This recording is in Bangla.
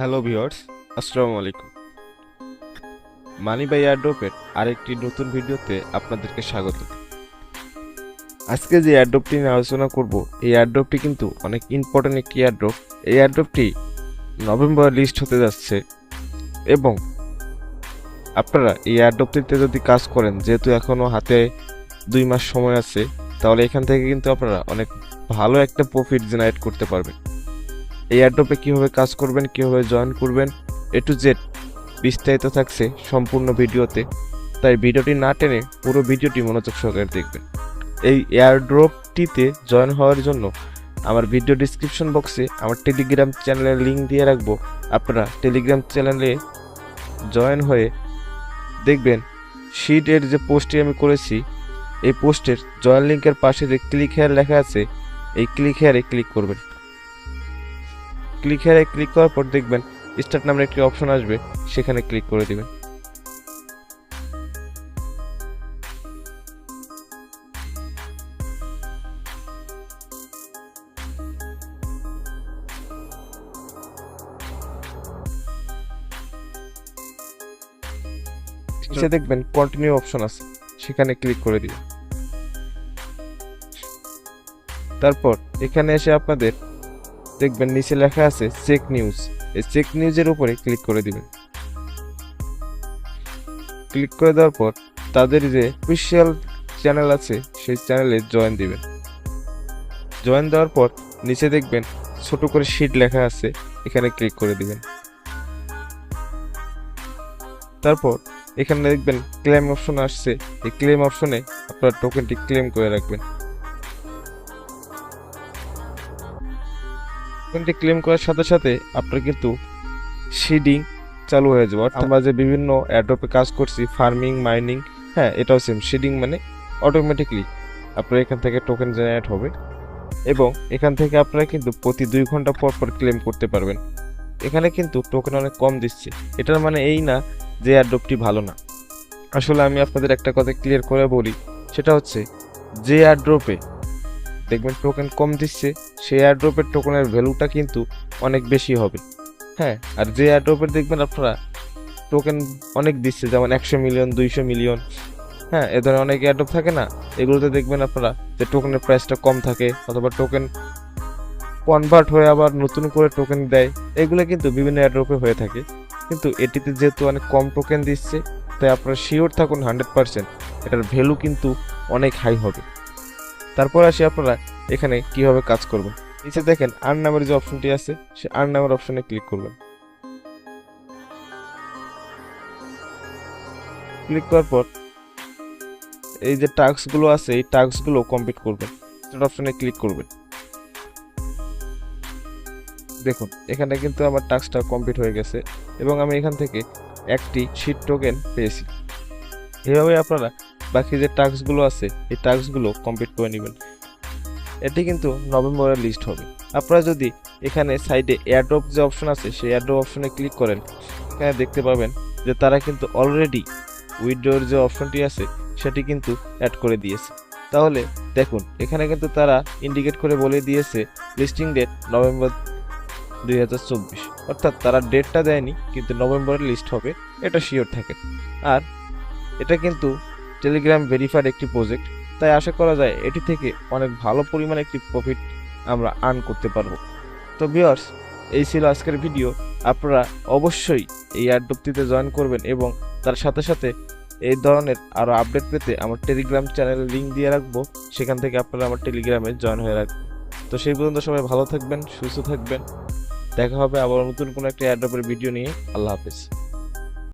হ্যালো ভিউয়ার্স আসসালামু আলাইকুম মানি বাই এয়ারড্রপের আরেকটি নতুন ভিডিওতে আপনাদেরকে স্বাগত। আজকে যে এয়ারড্রপটি নিয়ে আলোচনা করব, এই এয়ারড্রপটি কিন্তু অনেক ইম্পর্টেন্ট একটি এয়ারড্রপ এই এয়ারড্রপটি নভেম্বর লিস্ট হতে যাচ্ছে এবং আপনারা এই এয়ারড্রপটিতে যদি কাজ করেন, যেহেতু এখনও হাতে দুই মাস সময় আছে, তাহলে এখান থেকে কিন্তু আপনারা অনেক ভালো একটা প্রফিট জেনারেট করতে পারবেন। এই অ্যাড্রপে কীভাবে কাজ করবেন, কীভাবে জয়েন করবেন এ টু জেড বিস্তারিত থাকছে সম্পূর্ণ ভিডিওতে। তাই ভিডিওটি না টেনে পুরো ভিডিওটি মনোযোগ সহকারে দেখবেন। এই এয়ারড্রপটিতে জয়েন হওয়ার জন্য আমার ভিডিও ডিসক্রিপশন বক্সে আমার টেলিগ্রাম চ্যানেলের লিঙ্ক দিয়ে রাখব। আপনারা টেলিগ্রাম চ্যানেলে জয়েন হয়ে দেখবেন শিটের যে পোস্টটি আমি করেছি, এই পোস্টের জয়েন লিঙ্কের পাশে যে ক্লিক হেয়ার লেখা আছে, এই ক্লিক হেয়ারে ক্লিক করবেন। ক্লিক হেয়ারে ক্লিক করার পর দেখবেন স্টার্ট নামের একটি অপশন আসবে সেখানে ক্লিক করে দিবেন। নিচে দেখবেন কন্টিনিউ অপশন আছে সেখানে ক্লিক করে দিবেন। তারপর এখানে এসে আপনাদের দেখবেন নিচে লেখা আছে চেক নিউজ এই চেক নিউজের উপরে ক্লিক করে দিবেন। ক্লিক করে দেওয়ার পর তাদের যে অফিসিয়াল চ্যানেল আছে, সেই চ্যানেলে জয়েন দিবেন। জয়েন দেওয়ার পর নিচে দেখবেন ছোট করে শিট লেখা আছে, এখানে ক্লিক করে দিবেন। তারপর এখানে দেখবেন ক্লেম অপশন আসছে। এই ক্লেম অপশনে আপনার টোকেনটি ক্লেম করে রাখবেন। টোকেনটি ক্লেম করার সাথে সাথে আপনার কিন্তু শিডিং চালু হয়ে যাবে। আমরা যে বিভিন্ন অ্যাড্রপে কাজ করছি ফার্মিং মাইনিং হ্যাঁ এটাও সেম শিডিং মানে অটোমেটিকলি আপনার এখান থেকে টোকেন জেনারেট হবে এবং এখান থেকে আপনারা কিন্তু প্রতি দুই ঘণ্টা পর পর ক্লেম করতে পারবেন। এখানে কিন্তু টোকেন অনেক কম দিচ্ছে। এটার মানে এই না যে অ্যাড্রপটি ভালো না। আসলে আমি আপনাদের একটা কথা ক্লিয়ার করে বলি। সেটা হচ্ছে যে অ্যাড্রপে দেখবেন টোকেন কম দিচ্ছে, সেই এয়ারড্রপের টোকেনের ভ্যালুটা কিন্তু অনেক বেশি হবে। হ্যাঁ আর যে এয়ারড্রপের দেখবেন আপনারা টোকেন অনেক দিচ্ছে, যেমন একশো মিলিয়ন দুইশো মিলিয়ন হ্যাঁ এ ধরনের অনেক এয়ারড্রপ থাকে না, এগুলোতে দেখবেন আপনারা যে টোকেনের প্রাইসটা কম থাকে, অথবা টোকেন কনভার্ট হয়ে আবার নতুন করে টোকেন দেয়, এগুলো কিন্তু বিভিন্ন এয়ারড্রপে হয়ে থাকে। কিন্তু এটিতে যেহেতু অনেক কম টোকেন দিচ্ছে, তাই আপনারা শিওর থাকুন হান্ড্রেড পার্সেন্ট এটার ভ্যালু কিন্তু অনেক হাই হবে। তারপর আসি আপনারা এখানে কীভাবে কাজ করবেন। নিচে দেখেন আর নামের যে অপশনটি আছে, সে আর নামের অপশনে ক্লিক করবেন। ক্লিক করার পর এই যে টাস্কগুলো আছে, এই টাস্কগুলো কমপ্লিট করবেন। অপশনে ক্লিক করবেন। দেখুন, এখানে কিন্তু আমার টাস্কটা কমপ্লিট হয়ে গেছে এবং আমি এখান থেকে একটি শিট টোকেন পেয়েছি। এভাবে আপনারা বাকি যে টাস্কগুলো আছে, এই টাস্কগুলো কমপ্লিট করে নেবেন। এটি কিন্তু নভেম্বরের লিস্ট হবে। আপনারা যদি এখানে সাইডে এয়ারড্রপ যে অপশন আছে, সেই এয়ারড্রপ অপশনে ক্লিক করেন, এখানে দেখতে পাবেন যে তারা কিন্তু অলরেডি উইড্রোর যে অপশনটি আছে, সেটি কিন্তু অ্যাড করে দিয়েছে। তাহলে দেখুন, এখানে কিন্তু তারা ইন্ডিকেট করে বলে দিয়েছে লিস্টিং ডেট নভেম্বর দুই হাজার চব্বিশ। অর্থাৎ তারা ডেটটা দেয়নি, কিন্তু নভেম্বরের লিস্ট হবে, এটা শিওর থাকে। আর এটা কিন্তু টেলিগ্রাম ভেরিফাইড একটি প্রজেক্ট তাই আশা করা যায় এটি থেকে অনেক ভালো পরিমাণে একটি প্রফিট আমরা আর্ন করতে পারব। তো ভিউয়ার্স এই ছিল আজকের ভিডিও আপনারা অবশ্যই এই অ্যাডপ্তিতে জয়েন করবেন এবং তার সাথে সাথে এই ধরনের আরও আপডেট পেতে আমার টেলিগ্রাম চ্যানেলে লিঙ্ক দিয়ে রাখব। সেখান থেকে আপনারা আমার টেলিগ্রামে জয়েন হয়ে রাখবেন। তো সেই পর্যন্ত সবাই ভালো থাকবেন, সুস্থ থাকবেন। দেখা হবে আবার নতুন কোনো একটা অ্যাড্রপের ভিডিও নিয়ে। আল্লাহ হাফেজ।